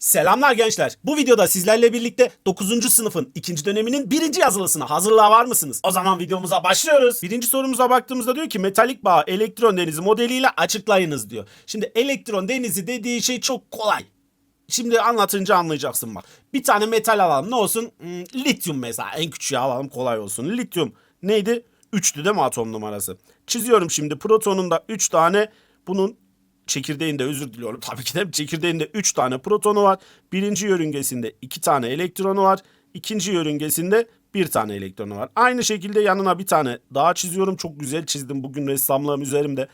Selamlar gençler. Bu videoda sizlerle birlikte 9. sınıfın 2. döneminin 1. yazılısına hazırlığa var mısınız? O zaman videomuza başlıyoruz. Birinci sorumuza baktığımızda diyor ki metalik bağ elektron denizi modeliyle açıklayınız diyor. Şimdi elektron denizi dediği şey çok kolay. Şimdi anlatınca anlayacaksın bak. Bir tane metal alalım ne olsun? Hmm, lityum mesela en küçüğü alalım kolay olsun. Lityum neydi? 3'tü değil mi atom numarası? Çiziyorum şimdi protonunda 3 tane bunun çekirdeğinde özür diliyorum tabii ki de çekirdeğinde 3 tane protonu var. Birinci yörüngesinde 2 tane elektronu var. İkinci yörüngesinde bir tane elektronu var. Aynı şekilde yanına bir tane daha çiziyorum. Çok güzel çizdim. Bugün ressamlığım üzerimde.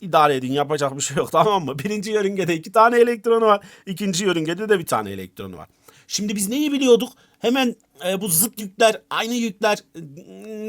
İdare edin yapacak bir şey yok tamam mı? Birinci yörüngede iki tane elektronu var. İkinci yörüngede de bir tane elektronu var. Şimdi biz neyi biliyorduk? Hemen e, bu zıt yükler, aynı yükler e,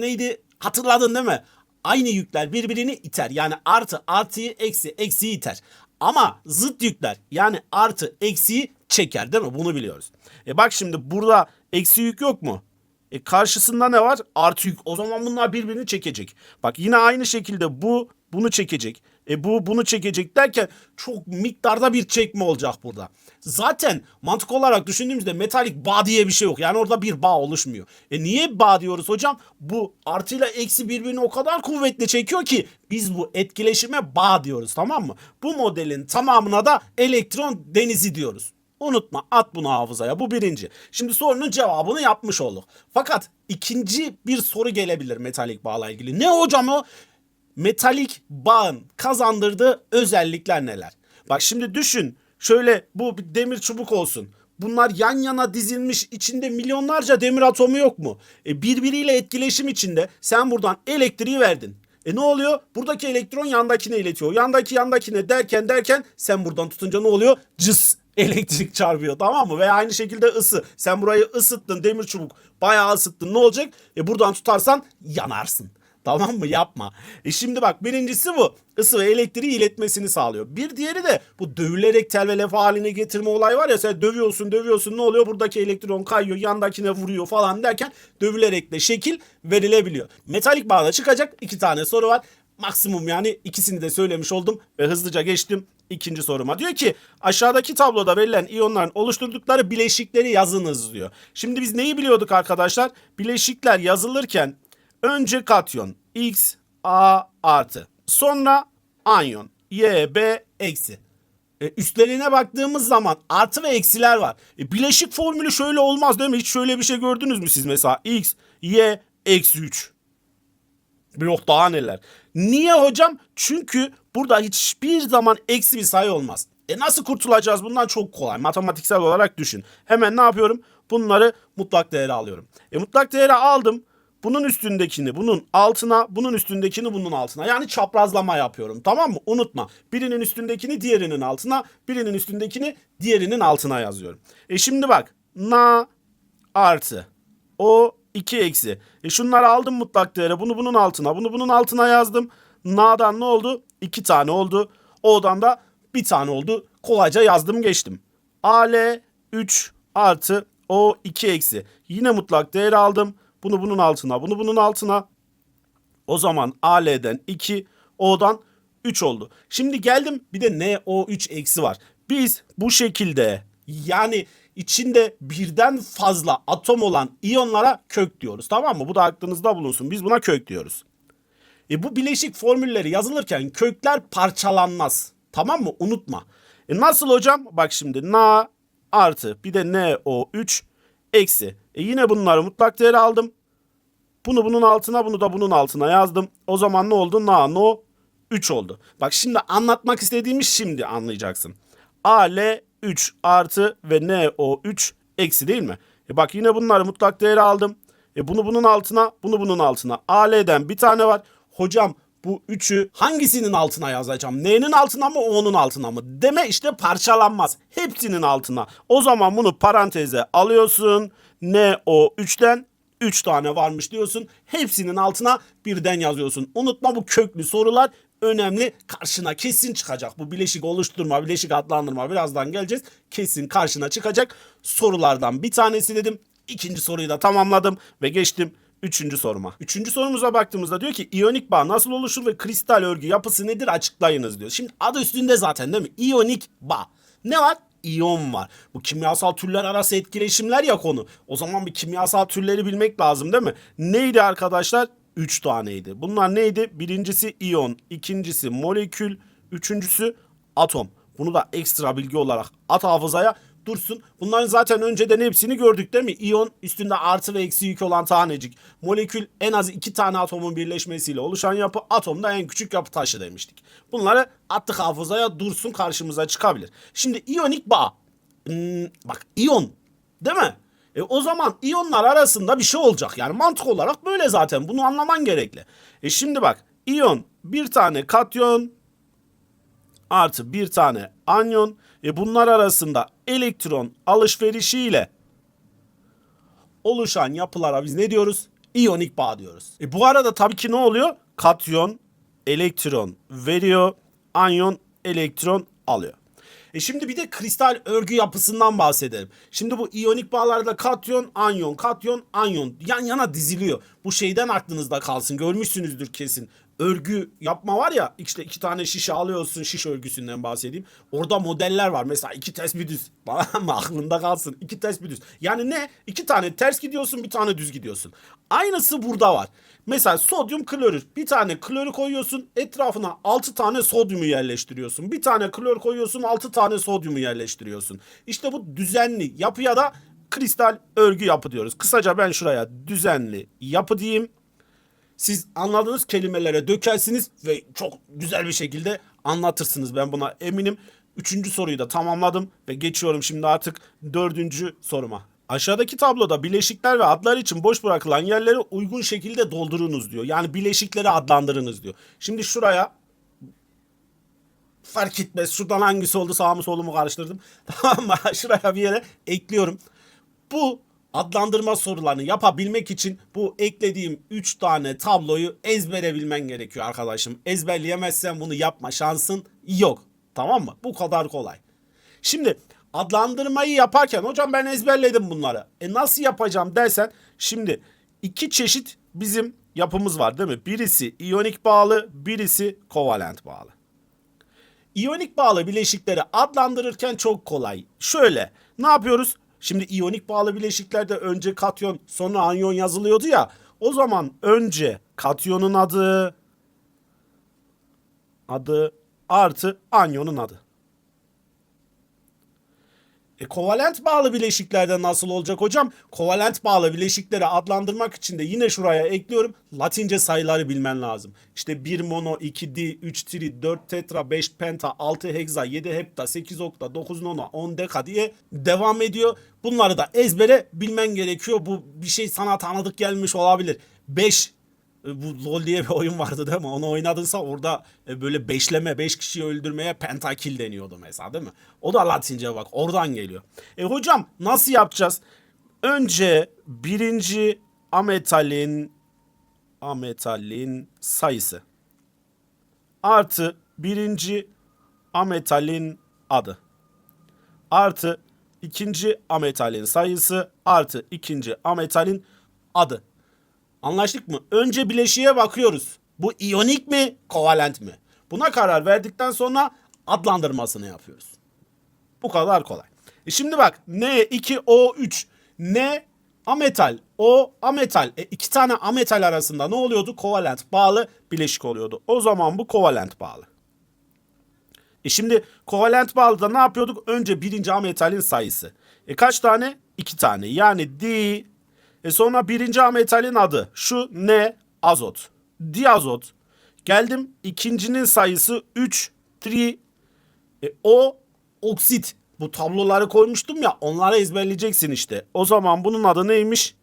neydi? Hatırladın değil mi? Aynı yükler birbirini iter. Yani artı artıyı eksi eksiyi iter. Ama zıt yükler yani artı eksiyi çeker değil mi? Bunu biliyoruz. E bak şimdi burada eksi yük yok mu? E karşısında ne var? Artı yük. O zaman bunlar birbirini çekecek. Bak yine aynı şekilde bu bunu çekecek. E bu bunu çekecek derken çok miktarda bir çekme olacak burada. Zaten mantık olarak düşündüğümüzde metalik bağ diye bir şey yok. Yani orada bir bağ oluşmuyor. E niye bağ diyoruz hocam? Bu artıyla eksi birbirini o kadar kuvvetli çekiyor ki biz bu etkileşime bağ diyoruz tamam mı? Bu modelin tamamına da elektron denizi diyoruz. Unutma at bunu hafızaya bu birinci. Şimdi sorunun cevabını yapmış olduk. Fakat ikinci bir soru gelebilir metalik bağla ilgili. Ne hocam o? Metalik bağın kazandırdığı özellikler neler? Bak şimdi düşün şöyle bu bir demir çubuk olsun. Bunlar yan yana dizilmiş içinde milyonlarca demir atomu yok mu? E birbiriyle etkileşim içinde sen buradan elektriği verdin. E ne oluyor? Buradaki elektron yandakine iletiyor. Yandaki yandakine derken derken sen buradan tutunca ne oluyor? Cıs elektrik çarpıyor tamam mı? Ve aynı şekilde ısı. Sen burayı ısıttın demir çubuk bayağı ısıttın ne olacak? E buradan tutarsan yanarsın. Tamam mı? Yapma. E şimdi bak birincisi bu. Isı ve elektriği iletmesini sağlıyor. Bir diğeri de bu dövülerek tel ve lef haline getirme olay var ya sen dövüyorsun dövüyorsun ne oluyor? Buradaki elektron kayıyor yandakine vuruyor falan derken dövülerek de şekil verilebiliyor. Metalik bağda çıkacak iki tane soru var. Maksimum yani ikisini de söylemiş oldum ve hızlıca geçtim ikinci soruma. Diyor ki aşağıdaki tabloda verilen iyonların oluşturdukları bileşikleri yazınız diyor. Şimdi biz neyi biliyorduk arkadaşlar? Bileşikler yazılırken Önce katyon X A artı. Sonra anyon Y B eksi. E, üstlerine baktığımız zaman artı ve eksiler var. E, bileşik formülü şöyle olmaz değil mi? Hiç şöyle bir şey gördünüz mü siz mesela? X, Y, eksi 3. Yok daha neler. Niye hocam? Çünkü burada hiçbir zaman eksi bir sayı olmaz. E nasıl kurtulacağız bundan çok kolay. Matematiksel olarak düşün. Hemen ne yapıyorum? Bunları mutlak değere alıyorum. E mutlak değere aldım. Bunun üstündekini bunun altına, bunun üstündekini bunun altına. Yani çaprazlama yapıyorum tamam mı? Unutma. Birinin üstündekini diğerinin altına, birinin üstündekini diğerinin altına yazıyorum. E şimdi bak. Na artı. O 2 eksi. E şunları aldım mutlak değere. Bunu bunun altına, bunu bunun altına yazdım. Na'dan ne oldu? 2 tane oldu. O'dan da bir tane oldu. Kolayca yazdım geçtim. AL 3 artı O 2 eksi. Yine mutlak değer aldım. Bunu bunun altına, bunu bunun altına. O zaman AL'den 2, O'dan 3 oldu. Şimdi geldim bir de NO3 eksi var. Biz bu şekilde yani içinde birden fazla atom olan iyonlara kök diyoruz. Tamam mı? Bu da aklınızda bulunsun. Biz buna kök diyoruz. E bu bileşik formülleri yazılırken kökler parçalanmaz. Tamam mı? Unutma. E nasıl hocam? Bak şimdi Na artı bir de NO3 eksi. E yine bunları mutlak değer aldım. Bunu bunun altına bunu da bunun altına yazdım. O zaman ne oldu? Nano 3 oldu. Bak şimdi anlatmak istediğimiz şimdi anlayacaksın. AL 3 artı ve NO 3 eksi değil mi? E bak yine bunları mutlak değeri aldım. E bunu bunun altına bunu bunun altına. AL'den bir tane var. Hocam bu üçü hangisinin altına yazacağım? N'nin altına mı O'nun altına mı? Deme işte parçalanmaz. Hepsinin altına. O zaman bunu paranteze alıyorsun. NO3'ten 3 tane varmış diyorsun. Hepsinin altına birden yazıyorsun. Unutma bu köklü sorular önemli. Karşına kesin çıkacak. Bu bileşik oluşturma, bileşik adlandırma birazdan geleceğiz. Kesin karşına çıkacak sorulardan bir tanesi dedim. İkinci soruyu da tamamladım ve geçtim Üçüncü soruma. Üçüncü sorumuza baktığımızda diyor ki iyonik bağ nasıl oluşur ve kristal örgü yapısı nedir açıklayınız diyor. Şimdi adı üstünde zaten değil mi? İyonik bağ. Ne var? iyon var. Bu kimyasal türler arası etkileşimler ya konu. O zaman bir kimyasal türleri bilmek lazım değil mi? Neydi arkadaşlar? 3 taneydi. Bunlar neydi? Birincisi iyon, ikincisi molekül, üçüncüsü atom. Bunu da ekstra bilgi olarak at hafızaya dursun. Bunların zaten önceden hepsini gördük değil mi? İyon üstünde artı ve eksi yük olan tanecik. Molekül en az iki tane atomun birleşmesiyle oluşan yapı. Atom da en küçük yapı taşı demiştik. Bunları attık hafızaya dursun karşımıza çıkabilir. Şimdi iyonik bağ. Hmm, bak iyon değil mi? E o zaman iyonlar arasında bir şey olacak. Yani mantık olarak böyle zaten. Bunu anlaman gerekli. E şimdi bak iyon bir tane katyon artı bir tane anyon. E bunlar arasında elektron alışverişiyle oluşan yapılara biz ne diyoruz? İyonik bağ diyoruz. E bu arada tabii ki ne oluyor? Katyon elektron veriyor, anyon elektron alıyor. E şimdi bir de kristal örgü yapısından bahsedelim. Şimdi bu iyonik bağlarda katyon, anyon, katyon, anyon yan yana diziliyor. Bu şeyden aklınızda kalsın. Görmüşsünüzdür kesin. Örgü yapma var ya işte iki tane şişe alıyorsun şiş örgüsünden bahsedeyim. Orada modeller var. Mesela iki ters bir düz. Bana mı aklında kalsın. İki ters bir düz. Yani ne? İki tane ters gidiyorsun bir tane düz gidiyorsun. Aynısı burada var. Mesela sodyum klorür. Bir tane klorü koyuyorsun etrafına 6 tane sodyumu yerleştiriyorsun. Bir tane klor koyuyorsun 6 tane sodyumu yerleştiriyorsun. İşte bu düzenli yapıya da kristal örgü yapı diyoruz. Kısaca ben şuraya düzenli yapı diyeyim. Siz anladığınız kelimelere dökersiniz ve çok güzel bir şekilde anlatırsınız. Ben buna eminim. Üçüncü soruyu da tamamladım ve geçiyorum şimdi artık dördüncü soruma. Aşağıdaki tabloda bileşikler ve adlar için boş bırakılan yerleri uygun şekilde doldurunuz diyor. Yani bileşikleri adlandırınız diyor. Şimdi şuraya fark etmez. Şuradan hangisi oldu sağ mı solu mu karıştırdım. Tamam mı? Şuraya bir yere ekliyorum. Bu adlandırma sorularını yapabilmek için bu eklediğim 3 tane tabloyu ezbere bilmen gerekiyor arkadaşım. Ezberleyemezsen bunu yapma şansın yok. Tamam mı? Bu kadar kolay. Şimdi adlandırmayı yaparken hocam ben ezberledim bunları. E nasıl yapacağım dersen şimdi iki çeşit bizim yapımız var değil mi? Birisi iyonik bağlı, birisi kovalent bağlı. İyonik bağlı bileşikleri adlandırırken çok kolay. Şöyle ne yapıyoruz? Şimdi iyonik bağlı bileşiklerde önce katyon sonra anyon yazılıyordu ya. O zaman önce katyonun adı adı artı anyonun adı. E, kovalent bağlı bileşiklerde nasıl olacak hocam? Kovalent bağlı bileşikleri adlandırmak için de yine şuraya ekliyorum. Latince sayıları bilmen lazım. İşte 1 mono, 2 di, 3 tri, 4 tetra, 5 penta, 6 heksa, 7 hepta, 8 okta, 9 nona, 10 deka diye devam ediyor. Bunları da ezbere bilmen gerekiyor. Bu bir şey sana tanıdık gelmiş olabilir. 5 e, bu LoL diye bir oyun vardı değil mi? Onu oynadınsa orada e, böyle beşleme, beş kişiyi öldürmeye pentakil deniyordu mesela değil mi? O da Latince bak oradan geliyor. E hocam nasıl yapacağız? Önce birinci ametalin ametalin sayısı artı birinci ametalin adı artı ikinci ametalin sayısı artı ikinci ametalin adı. Anlaştık mı? Önce bileşiğe bakıyoruz. Bu iyonik mi, kovalent mi? Buna karar verdikten sonra adlandırmasını yapıyoruz. Bu kadar kolay. E şimdi bak N2O3 N ametal O ametal. E iki tane ametal arasında ne oluyordu? Kovalent bağlı bileşik oluyordu. O zaman bu kovalent bağlı. E şimdi kovalent bağlıda ne yapıyorduk? Önce birinci ametalin sayısı. E kaç tane? İki tane. Yani D e sonra birinci ametalin adı şu ne? Azot. Diazot. Geldim ikincinin sayısı 3. Tri. E, o oksit. Bu tabloları koymuştum ya onları ezberleyeceksin işte. O zaman bunun adı neymiş?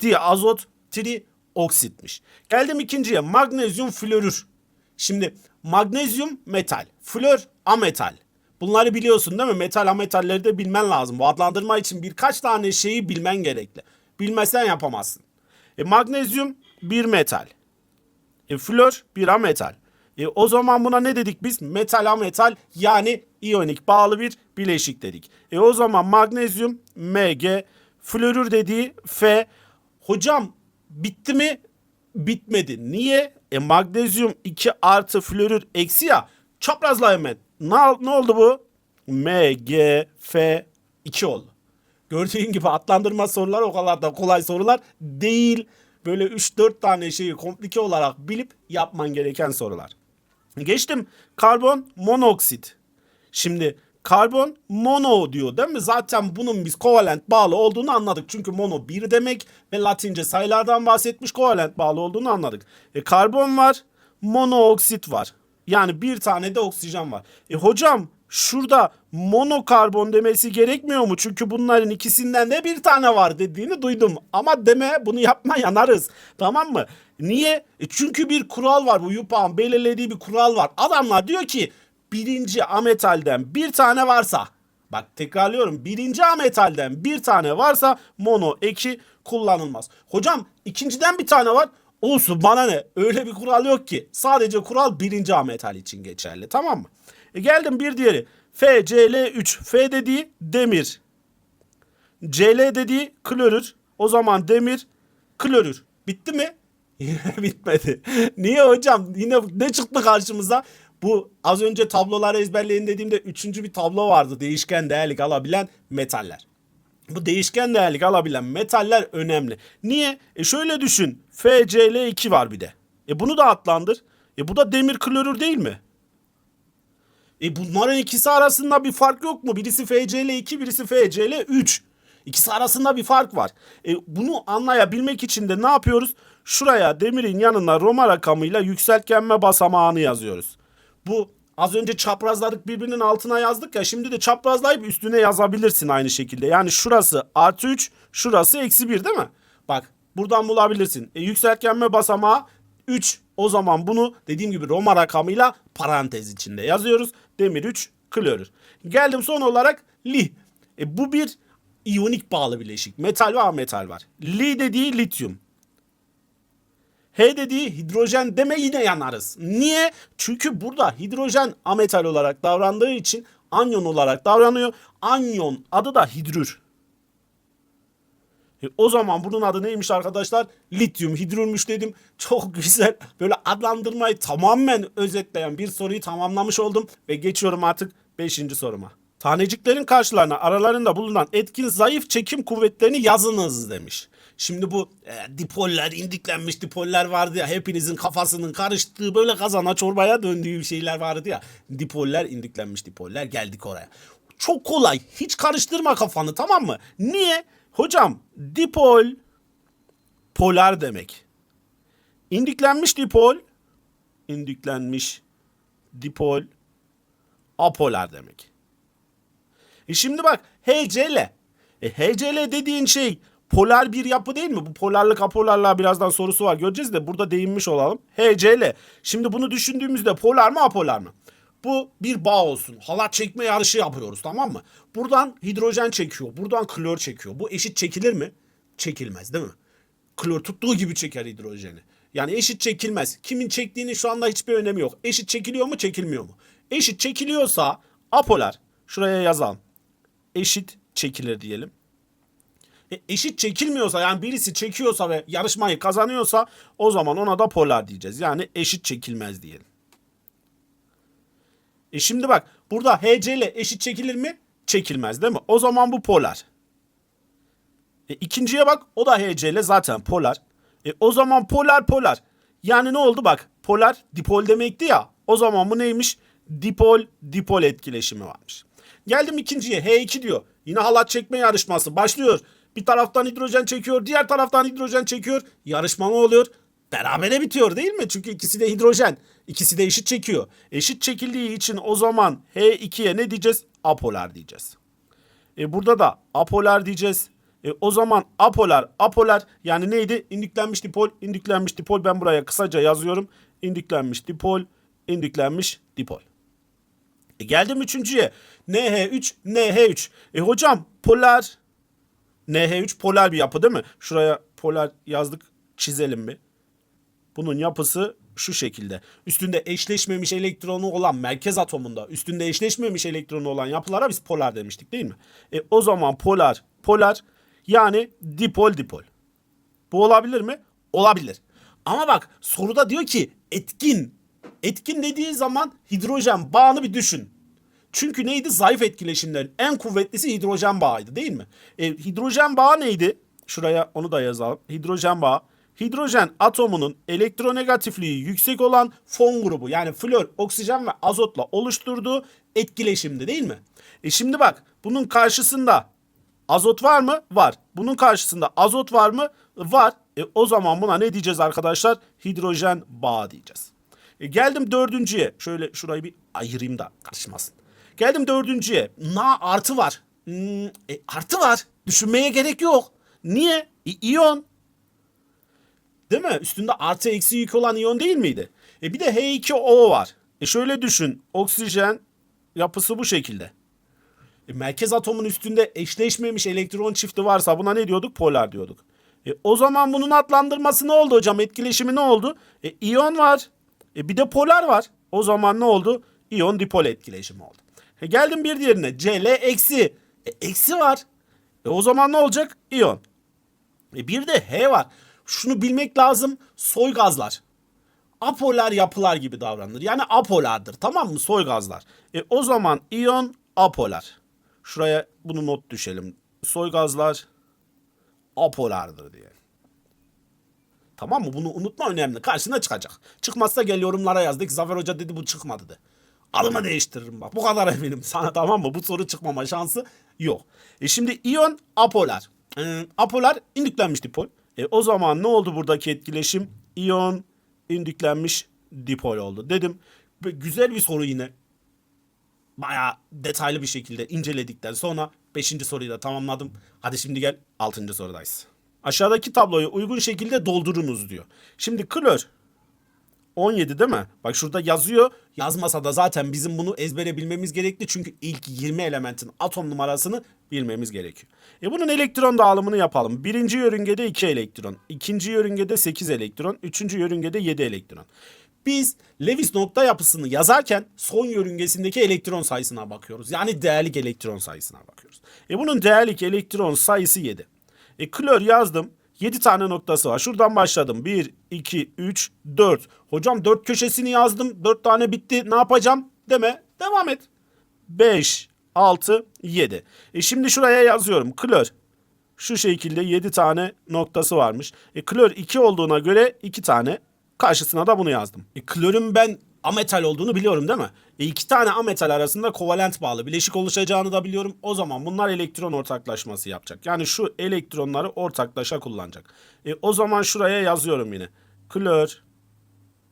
Diazot tri oksitmiş. Geldim ikinciye magnezyum florür. Şimdi magnezyum metal, flor ametal. Bunları biliyorsun değil mi? Metal ametalleri de bilmen lazım. Bu adlandırma için birkaç tane şeyi bilmen gerekli. Bilmezsen yapamazsın. E, magnezyum bir metal. E, flor bir ametal. E, o zaman buna ne dedik biz? Metal ametal yani iyonik bağlı bir bileşik dedik. E o zaman magnezyum Mg, florür dediği F. Hocam bitti mi? Bitmedi. Niye? E magnezyum 2 artı florür eksi ya. Çaprazla hemen. Ne, ne oldu bu? M, G, F 2 oldu. Gördüğün gibi adlandırma soruları o kadar da kolay sorular değil. Böyle 3-4 tane şeyi komplike olarak bilip yapman gereken sorular. Geçtim karbon monoksit. Şimdi karbon mono diyor değil mi? Zaten bunun biz kovalent bağlı olduğunu anladık. Çünkü mono bir demek ve latince sayılardan bahsetmiş kovalent bağlı olduğunu anladık. E, karbon var, monooksit var. Yani bir tane de oksijen var. E hocam şurada monokarbon demesi gerekmiyor mu? Çünkü bunların ikisinden de bir tane var dediğini duydum. Ama deme bunu yapma yanarız. Tamam mı? Niye? E çünkü bir kural var bu YUPAK'ın belirlediği bir kural var. Adamlar diyor ki birinci ametalden bir tane varsa bak tekrarlıyorum birinci ametalden bir tane varsa mono eki kullanılmaz. Hocam ikinciden bir tane var olsun bana ne öyle bir kural yok ki sadece kural birinci ametal için geçerli tamam mı? E geldim bir diğeri FCl3 F dediği demir Cl dediği klorür o zaman demir klorür bitti mi? Bitmedi. Niye hocam? Yine ne çıktı karşımıza? Bu az önce tabloları ezberleyin dediğimde üçüncü bir tablo vardı. Değişken değerlik alabilen metaller. Bu değişken değerlik alabilen metaller önemli. Niye? E şöyle düşün. FCl2 var bir de. E bunu da adlandır. E bu da demir klorür değil mi? E bunların ikisi arasında bir fark yok mu? Birisi FCl2, birisi FCl3. İkisi arasında bir fark var. E, bunu anlayabilmek için de ne yapıyoruz? Şuraya demirin yanına Roma rakamıyla yükseltgenme basamağını yazıyoruz. Bu az önce çaprazladık birbirinin altına yazdık ya şimdi de çaprazlayıp üstüne yazabilirsin aynı şekilde. Yani şurası artı 3 şurası eksi 1 değil mi? Bak buradan bulabilirsin. E, yükseltgenme basamağı 3 o zaman bunu dediğim gibi Roma rakamıyla parantez içinde yazıyoruz. Demir 3 klorür. Geldim son olarak li. E, bu bir iyonik bağlı bileşik. Metal ve ametal var. Li dediği lityum. H dediği hidrojen deme yine yanarız. Niye? Çünkü burada hidrojen ametal olarak davrandığı için anyon olarak davranıyor. Anyon adı da hidrür. E, o zaman bunun adı neymiş arkadaşlar? Lityum hidrürmüş dedim. Çok güzel. Böyle adlandırmayı tamamen özetleyen bir soruyu tamamlamış oldum. Ve geçiyorum artık 5. soruma. Taneciklerin karşılarına aralarında bulunan etkin zayıf çekim kuvvetlerini yazınız demiş. Şimdi bu e, dipoller, indiklenmiş dipoller vardı ya hepinizin kafasının karıştığı böyle kazana çorbaya döndüğü şeyler vardı ya. Dipoller, indiklenmiş dipoller geldik oraya. Çok kolay. Hiç karıştırma kafanı tamam mı? Niye? Hocam dipol polar demek. İndiklenmiş dipol indiklenmiş dipol apolar demek. E şimdi bak HCl. E HCl dediğin şey polar bir yapı değil mi? Bu polarlık apolarlığa birazdan sorusu var göreceğiz de burada değinmiş olalım. HCl. Şimdi bunu düşündüğümüzde polar mı apolar mı? Bu bir bağ olsun. Halat çekme yarışı yapıyoruz tamam mı? Buradan hidrojen çekiyor. Buradan klor çekiyor. Bu eşit çekilir mi? Çekilmez değil mi? Klor tuttuğu gibi çeker hidrojeni. Yani eşit çekilmez. Kimin çektiğini şu anda hiçbir önemi yok. Eşit çekiliyor mu çekilmiyor mu? Eşit çekiliyorsa apolar. Şuraya yazalım. Eşit çekilir diyelim. E, eşit çekilmiyorsa yani birisi çekiyorsa ve yarışmayı kazanıyorsa o zaman ona da polar diyeceğiz. Yani eşit çekilmez diyelim. E şimdi bak burada HC ile eşit çekilir mi? Çekilmez değil mi? O zaman bu polar. E ikinciye bak o da HC ile zaten polar. E o zaman polar polar. Yani ne oldu bak polar dipol demekti ya. O zaman bu neymiş? Dipol dipol etkileşimi varmış. Geldim ikinciye H2 diyor. Yine halat çekme yarışması başlıyor. Bir taraftan hidrojen çekiyor, diğer taraftan hidrojen çekiyor. Yarışma ne oluyor? Berabere bitiyor değil mi? Çünkü ikisi de hidrojen. İkisi de eşit çekiyor. Eşit çekildiği için o zaman H2'ye ne diyeceğiz? Apolar diyeceğiz. E burada da apolar diyeceğiz. E o zaman apolar, apolar yani neydi? İndüklenmiş dipol, indüklenmiş dipol. Ben buraya kısaca yazıyorum. İndüklenmiş dipol, indüklenmiş dipol. E geldim üçüncüye. NH3, NH3. E hocam polar, NH3 polar bir yapı değil mi? Şuraya polar yazdık çizelim mi? Bunun yapısı şu şekilde. Üstünde eşleşmemiş elektronu olan merkez atomunda üstünde eşleşmemiş elektronu olan yapılara biz polar demiştik değil mi? E o zaman polar, polar yani dipol dipol. Bu olabilir mi? Olabilir. Ama bak soruda diyor ki etkin. Etkin dediği zaman hidrojen bağını bir düşün. Çünkü neydi? Zayıf etkileşimlerin en kuvvetlisi hidrojen bağıydı değil mi? E, hidrojen bağı neydi? Şuraya onu da yazalım. Hidrojen bağı. Hidrojen atomunun elektronegatifliği yüksek olan fon grubu yani flor, oksijen ve azotla oluşturduğu etkileşimdi değil mi? E şimdi bak bunun karşısında azot var mı? Var. Bunun karşısında azot var mı? Var. E, o zaman buna ne diyeceğiz arkadaşlar? Hidrojen bağı diyeceğiz. E, geldim dördüncüye. Şöyle şurayı bir ayırayım da karışmasın. Geldim dördüncüye. Na artı var. Hmm, e, artı var. Düşünmeye gerek yok. Niye? E, iyon. Değil mi? Üstünde artı eksi yük olan iyon değil miydi? E bir de H2O var. E şöyle düşün. Oksijen yapısı bu şekilde. E merkez atomun üstünde eşleşmemiş elektron çifti varsa buna ne diyorduk? Polar diyorduk. E o zaman bunun adlandırması ne oldu hocam? Etkileşimi ne oldu? E iyon var. E bir de polar var. O zaman ne oldu? İyon dipol etkileşimi oldu. E geldim bir diğerine. Cl eksi. E eksi var. E o zaman ne olacak? İyon. E bir de H var. Şunu bilmek lazım. Soy gazlar. Apolar yapılar gibi davranır. Yani apolardır. Tamam mı? Soy gazlar. E o zaman iyon apolar. Şuraya bunu not düşelim. Soy gazlar apolardır diye. Tamam mı? Bunu unutma önemli. Karşına çıkacak. Çıkmazsa gel yorumlara yazdık. Zafer Hoca dedi bu çıkmadı de. Alımı değiştiririm bak. Bu kadar eminim sana tamam mı? Bu soru çıkmama şansı yok. E şimdi iyon apolar. Ee, apolar indüklenmiş dipol. E o zaman ne oldu buradaki etkileşim? İyon indüklenmiş dipol oldu. Dedim güzel bir soru yine. Bayağı detaylı bir şekilde inceledikten sonra 5. soruyu da tamamladım. Hadi şimdi gel 6. sorudayız. Aşağıdaki tabloyu uygun şekilde doldurunuz diyor. Şimdi klor 17 değil mi? Bak şurada yazıyor. Yazmasa da zaten bizim bunu ezbere bilmemiz gerekli. Çünkü ilk 20 elementin atom numarasını bilmemiz gerekiyor. E bunun elektron dağılımını yapalım. Birinci yörüngede 2 elektron. ikinci yörüngede 8 elektron. Üçüncü yörüngede 7 elektron. Biz Lewis nokta yapısını yazarken son yörüngesindeki elektron sayısına bakıyoruz. Yani değerlik elektron sayısına bakıyoruz. E bunun değerlik elektron sayısı 7. E klor yazdım. 7 tane noktası var. Şuradan başladım. 1, 2, 3, 4. Hocam 4 köşesini yazdım. 4 tane bitti. Ne yapacağım? Deme. Devam et. 5, 6, 7. E şimdi şuraya yazıyorum. Klor. Şu şekilde 7 tane noktası varmış. E klor 2 olduğuna göre 2 tane. Karşısına da bunu yazdım. E klorun ben ametal olduğunu biliyorum değil mi? E iki tane ametal arasında kovalent bağlı bileşik oluşacağını da biliyorum. O zaman bunlar elektron ortaklaşması yapacak. Yani şu elektronları ortaklaşa kullanacak. E o zaman şuraya yazıyorum yine. Klor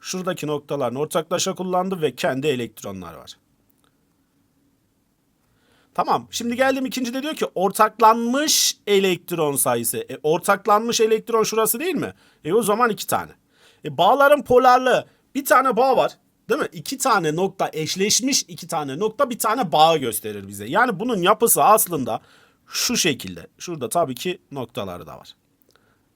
şuradaki noktalarını ortaklaşa kullandı ve kendi elektronlar var. Tamam. Şimdi geldim ikincide diyor ki ortaklanmış elektron sayısı. E, ortaklanmış elektron şurası değil mi? E o zaman iki tane. E, bağların polarlığı. Bir tane bağ var. Değil mi? İki tane nokta eşleşmiş iki tane nokta bir tane bağ gösterir bize. Yani bunun yapısı aslında şu şekilde. Şurada tabii ki noktaları da var.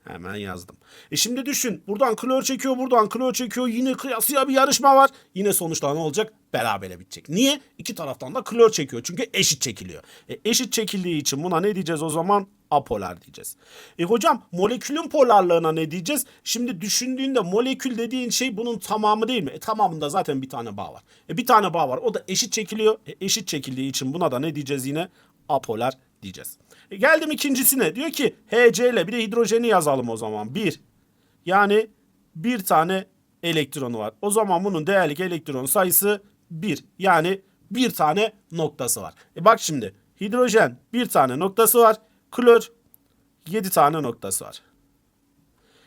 Hemen yazdım. E şimdi düşün. Buradan klor çekiyor, buradan klor çekiyor. Yine kıyasıya bir yarışma var. Yine sonuçta ne olacak? Berabere bitecek. Niye? İki taraftan da klor çekiyor. Çünkü eşit çekiliyor. E, eşit çekildiği için buna ne diyeceğiz o zaman? Apolar diyeceğiz. E hocam molekülün polarlığına ne diyeceğiz? Şimdi düşündüğünde molekül dediğin şey bunun tamamı değil mi? E tamamında zaten bir tane bağ var. E bir tane bağ var. O da eşit çekiliyor. E, eşit çekildiği için buna da ne diyeceğiz yine? Apolar diyeceğiz. E geldim ikincisine. Diyor ki HC ile bir de hidrojeni yazalım o zaman. Bir. Yani bir tane elektronu var. O zaman bunun değerlik elektron sayısı 1. Yani bir tane noktası var. E bak şimdi hidrojen bir tane noktası var. Klor 7 tane noktası var.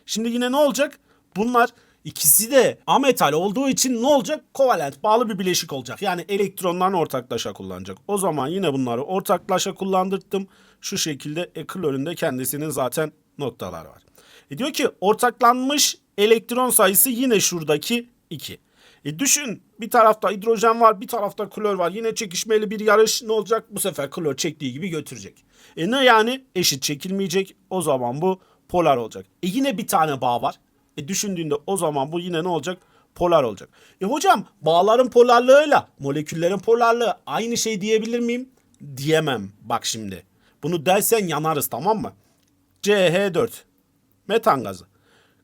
Şimdi yine ne olacak? Bunlar ikisi de ametal olduğu için ne olacak? Kovalent bağlı bir bileşik olacak. Yani elektronlarını ortaklaşa kullanacak. O zaman yine bunları ortaklaşa kullandırdım. Şu şekilde e, klorün kendisinin zaten noktalar var. E diyor ki ortaklanmış elektron sayısı yine şuradaki 2. E düşün bir tarafta hidrojen var bir tarafta klor var. Yine çekişmeli bir yarış ne olacak? Bu sefer klor çektiği gibi götürecek. E ne yani? Eşit çekilmeyecek. O zaman bu polar olacak. E yine bir tane bağ var. E düşündüğünde o zaman bu yine ne olacak? Polar olacak. E hocam bağların polarlığıyla moleküllerin polarlığı aynı şey diyebilir miyim? Diyemem. Bak şimdi. Bunu dersen yanarız tamam mı? CH4 metan gazı.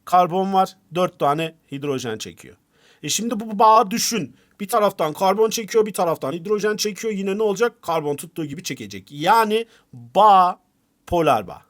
Karbon var 4 tane hidrojen çekiyor. E şimdi bu bağı düşün. Bir taraftan karbon çekiyor, bir taraftan hidrojen çekiyor. Yine ne olacak? Karbon tuttuğu gibi çekecek. Yani bağ polar bağ.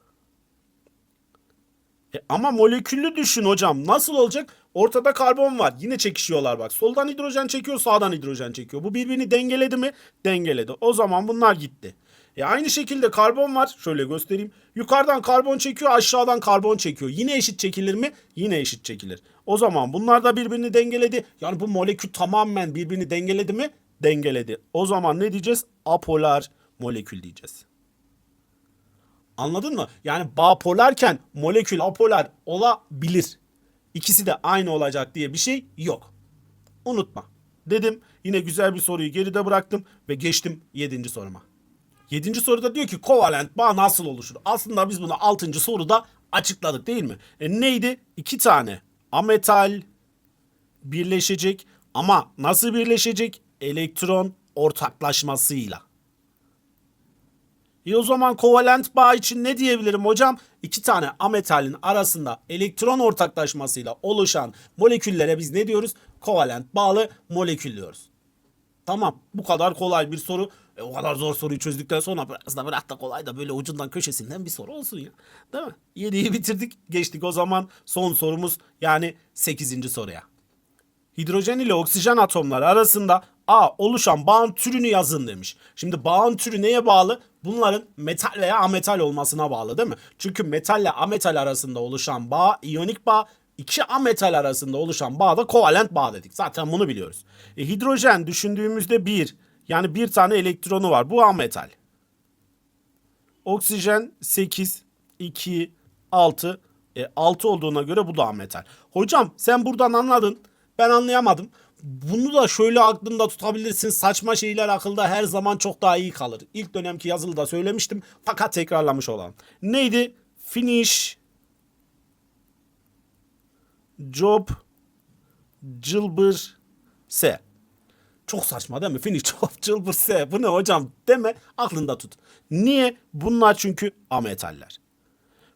E ama moleküllü düşün hocam. Nasıl olacak? Ortada karbon var. Yine çekişiyorlar bak. Soldan hidrojen çekiyor, sağdan hidrojen çekiyor. Bu birbirini dengeledi mi? Dengeledi. O zaman bunlar gitti. E aynı şekilde karbon var. Şöyle göstereyim. Yukarıdan karbon çekiyor, aşağıdan karbon çekiyor. Yine eşit çekilir mi? Yine eşit çekilir. O zaman bunlar da birbirini dengeledi. Yani bu molekül tamamen birbirini dengeledi mi? Dengeledi. O zaman ne diyeceğiz? Apolar molekül diyeceğiz. Anladın mı? Yani bağ polarken molekül apolar olabilir. İkisi de aynı olacak diye bir şey yok. Unutma. Dedim yine güzel bir soruyu geride bıraktım ve geçtim 7. soruma. 7. soruda diyor ki kovalent bağ nasıl oluşur? Aslında biz bunu 6. soruda açıkladık değil mi? E neydi? İki tane ametal birleşecek ama nasıl birleşecek? Elektron ortaklaşmasıyla. E o zaman kovalent bağ için ne diyebilirim hocam? İki tane ametalin arasında elektron ortaklaşmasıyla oluşan moleküllere biz ne diyoruz? Kovalent bağlı molekül diyoruz. Tamam bu kadar kolay bir soru. E, o kadar zor soruyu çözdükten sonra biraz da bırak da kolay da böyle ucundan köşesinden bir soru olsun ya. Değil mi? 7'yi bitirdik. Geçtik o zaman son sorumuz yani 8. soruya. Hidrojen ile oksijen atomları arasında A oluşan bağın türünü yazın demiş. Şimdi bağın türü neye bağlı? Bunların metal veya ametal olmasına bağlı değil mi? Çünkü metalle ametal arasında oluşan bağ iyonik bağ, iki ametal arasında oluşan bağ da kovalent bağ dedik. Zaten bunu biliyoruz. E, hidrojen düşündüğümüzde bir yani bir tane elektronu var. Bu ametal. Oksijen 8, 2, 6. E, 6 olduğuna göre bu da ametal. Hocam sen buradan anladın. Ben anlayamadım. Bunu da şöyle aklında tutabilirsin. Saçma şeyler akılda her zaman çok daha iyi kalır. İlk dönemki yazılıda söylemiştim. Fakat tekrarlamış olan. Neydi? Finish Job Cılbır S. Çok saçma değil mi? Finish job cılbır S. Bu ne hocam deme aklında tut. Niye? Bunlar çünkü ametaller.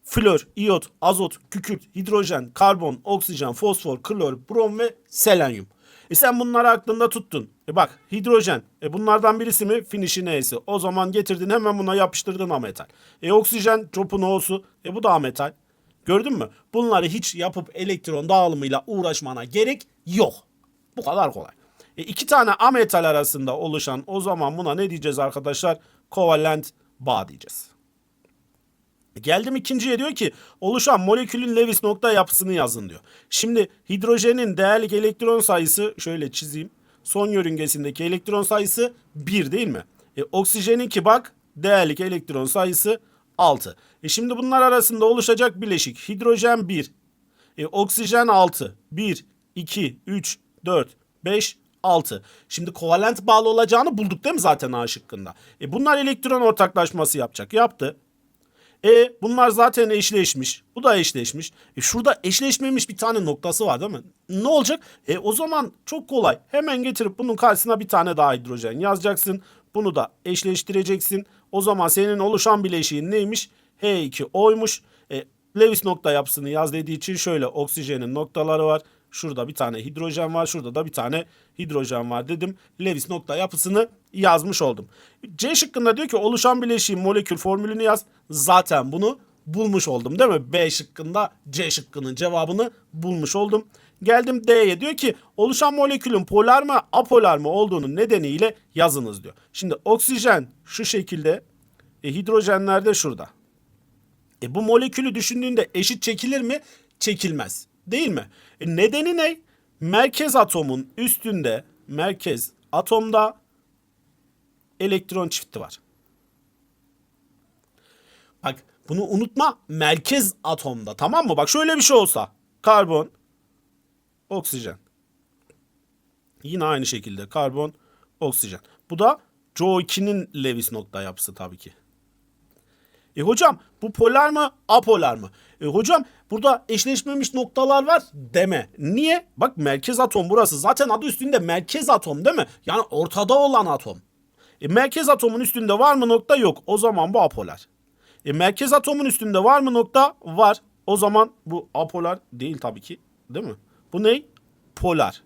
Flor, iyot, azot, kükürt, hidrojen, karbon, oksijen, fosfor, klor, brom ve selenyum. E sen bunları aklında tuttun. E bak hidrojen. E bunlardan birisi mi? Finish'in E'si. O zaman getirdin hemen buna yapıştırdın ametal. E oksijen çopun O'su. E bu da ametal. Gördün mü? Bunları hiç yapıp elektron dağılımıyla uğraşmana gerek yok. Bu kadar kolay. E iki tane ametal arasında oluşan o zaman buna ne diyeceğiz arkadaşlar? Kovalent bağ diyeceğiz. Geldim ikinciye diyor ki oluşan molekülün Lewis nokta yapısını yazın diyor. Şimdi hidrojenin değerlik elektron sayısı şöyle çizeyim. Son yörüngesindeki elektron sayısı 1 değil mi? E, oksijeninki bak değerlik elektron sayısı 6. E şimdi bunlar arasında oluşacak bileşik hidrojen 1, e, oksijen 6. 1, 2, 3, 4, 5, 6. Şimdi kovalent bağlı olacağını bulduk değil mi zaten A şıkkında? E bunlar elektron ortaklaşması yapacak. Yaptı. E bunlar zaten eşleşmiş. Bu da eşleşmiş. E şurada eşleşmemiş bir tane noktası var değil mi? Ne olacak? E o zaman çok kolay. Hemen getirip bunun karşısına bir tane daha hidrojen yazacaksın. Bunu da eşleştireceksin. O zaman senin oluşan bileşiğin neymiş? H2O'ymuş. E, Lewis nokta yapısını yaz dediği için şöyle oksijenin noktaları var. Şurada bir tane hidrojen var. Şurada da bir tane hidrojen var dedim. Lewis nokta yapısını yazmış oldum. C şıkkında diyor ki oluşan bileşiğin molekül formülünü yaz. Zaten bunu bulmuş oldum değil mi? B şıkkında C şıkkının cevabını bulmuş oldum. Geldim D'ye diyor ki oluşan molekülün polar mı apolar mı olduğunu nedeniyle yazınız diyor. Şimdi oksijen şu şekilde e, hidrojenler de şurada. E, bu molekülü düşündüğünde eşit çekilir mi? Çekilmez. Değil mi? E, nedeni ne? Merkez atomun üstünde merkez atomda elektron çifti var. Bak bunu unutma merkez atomda tamam mı? Bak şöyle bir şey olsa karbon, oksijen. Yine aynı şekilde karbon, oksijen. Bu da CO2'nin Lewis nokta yapısı tabii ki. E hocam bu polar mı apolar mı? E hocam burada eşleşmemiş noktalar var deme. Niye? Bak merkez atom burası. Zaten adı üstünde merkez atom değil mi? Yani ortada olan atom. E merkez atomun üstünde var mı nokta yok. O zaman bu apolar. E merkez atomun üstünde var mı nokta? Var. O zaman bu apolar değil tabii ki. Değil mi? Bu ne? Polar.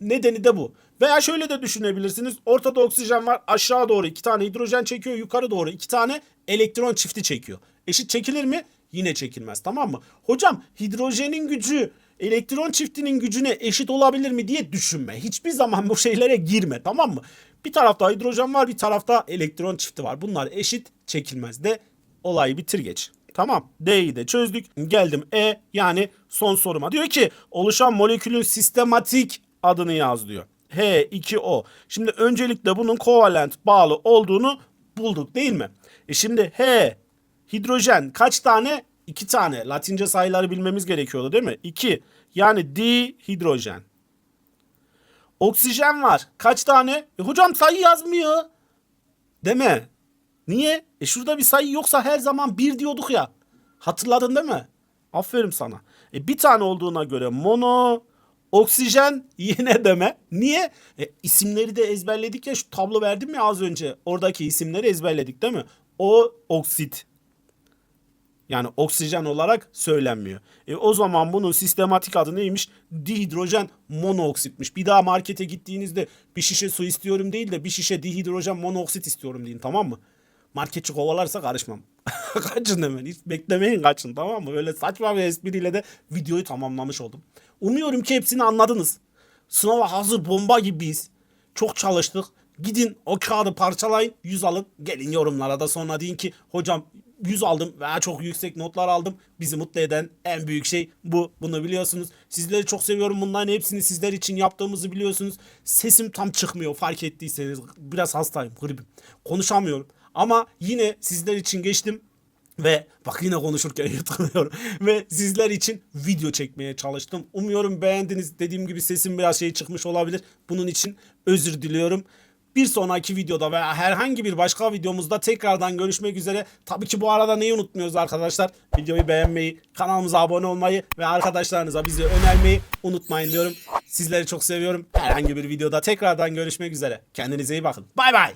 Nedeni de bu. Veya şöyle de düşünebilirsiniz. Ortada oksijen var. Aşağı doğru iki tane hidrojen çekiyor. Yukarı doğru iki tane elektron çifti çekiyor. Eşit çekilir mi? Yine çekilmez tamam mı? Hocam hidrojenin gücü elektron çiftinin gücüne eşit olabilir mi diye düşünme. Hiçbir zaman bu şeylere girme tamam mı? Bir tarafta hidrojen var bir tarafta elektron çifti var. Bunlar eşit çekilmez de olayı bitir geç. Tamam D'yi de çözdük. Geldim E yani son soruma. Diyor ki oluşan molekülün sistematik adını yaz diyor. H2O. Şimdi öncelikle bunun kovalent bağlı olduğunu bulduk değil mi? E şimdi H hidrojen kaç tane? 2 tane. Latince sayıları bilmemiz gerekiyordu değil mi? 2. Yani dihidrojen. Oksijen var. Kaç tane? E hocam sayı yazmıyor. Deme. Niye? E şurada bir sayı yoksa her zaman bir diyorduk ya. Hatırladın değil mi? Aferin sana. E bir tane olduğuna göre mono, oksijen yine deme. Niye? E isimleri de ezberledik ya şu tablo verdim ya az önce. Oradaki isimleri ezberledik değil mi? O oksit. Yani oksijen olarak söylenmiyor. E o zaman bunun sistematik adı neymiş? Dihidrojen monoksitmiş. Bir daha markete gittiğinizde bir şişe su istiyorum değil de bir şişe dihidrojen monoksit istiyorum deyin tamam mı? Marketçi kovalarsa karışmam. kaçın hemen. Hiç beklemeyin kaçın tamam mı? Böyle saçma bir espriyle de videoyu tamamlamış oldum. Umuyorum ki hepsini anladınız. Sınava hazır bomba gibiyiz. Çok çalıştık. Gidin o kağıdı parçalayın, 100 alın. Gelin yorumlara da sonra deyin ki hocam 100 aldım veya çok yüksek notlar aldım. Bizi mutlu eden en büyük şey bu. Bunu biliyorsunuz. Sizleri çok seviyorum. Bunların hepsini sizler için yaptığımızı biliyorsunuz. Sesim tam çıkmıyor fark ettiyseniz. Biraz hastayım, gripim. Konuşamıyorum. Ama yine sizler için geçtim. Ve bak yine konuşurken yutkunuyorum. Ve sizler için video çekmeye çalıştım. Umuyorum beğendiniz. Dediğim gibi sesim biraz şey çıkmış olabilir. Bunun için özür diliyorum. Bir sonraki videoda veya herhangi bir başka videomuzda tekrardan görüşmek üzere. Tabii ki bu arada neyi unutmuyoruz arkadaşlar? Videoyu beğenmeyi, kanalımıza abone olmayı ve arkadaşlarınıza bizi önermeyi unutmayın diyorum. Sizleri çok seviyorum. Herhangi bir videoda tekrardan görüşmek üzere. Kendinize iyi bakın. Bay bay.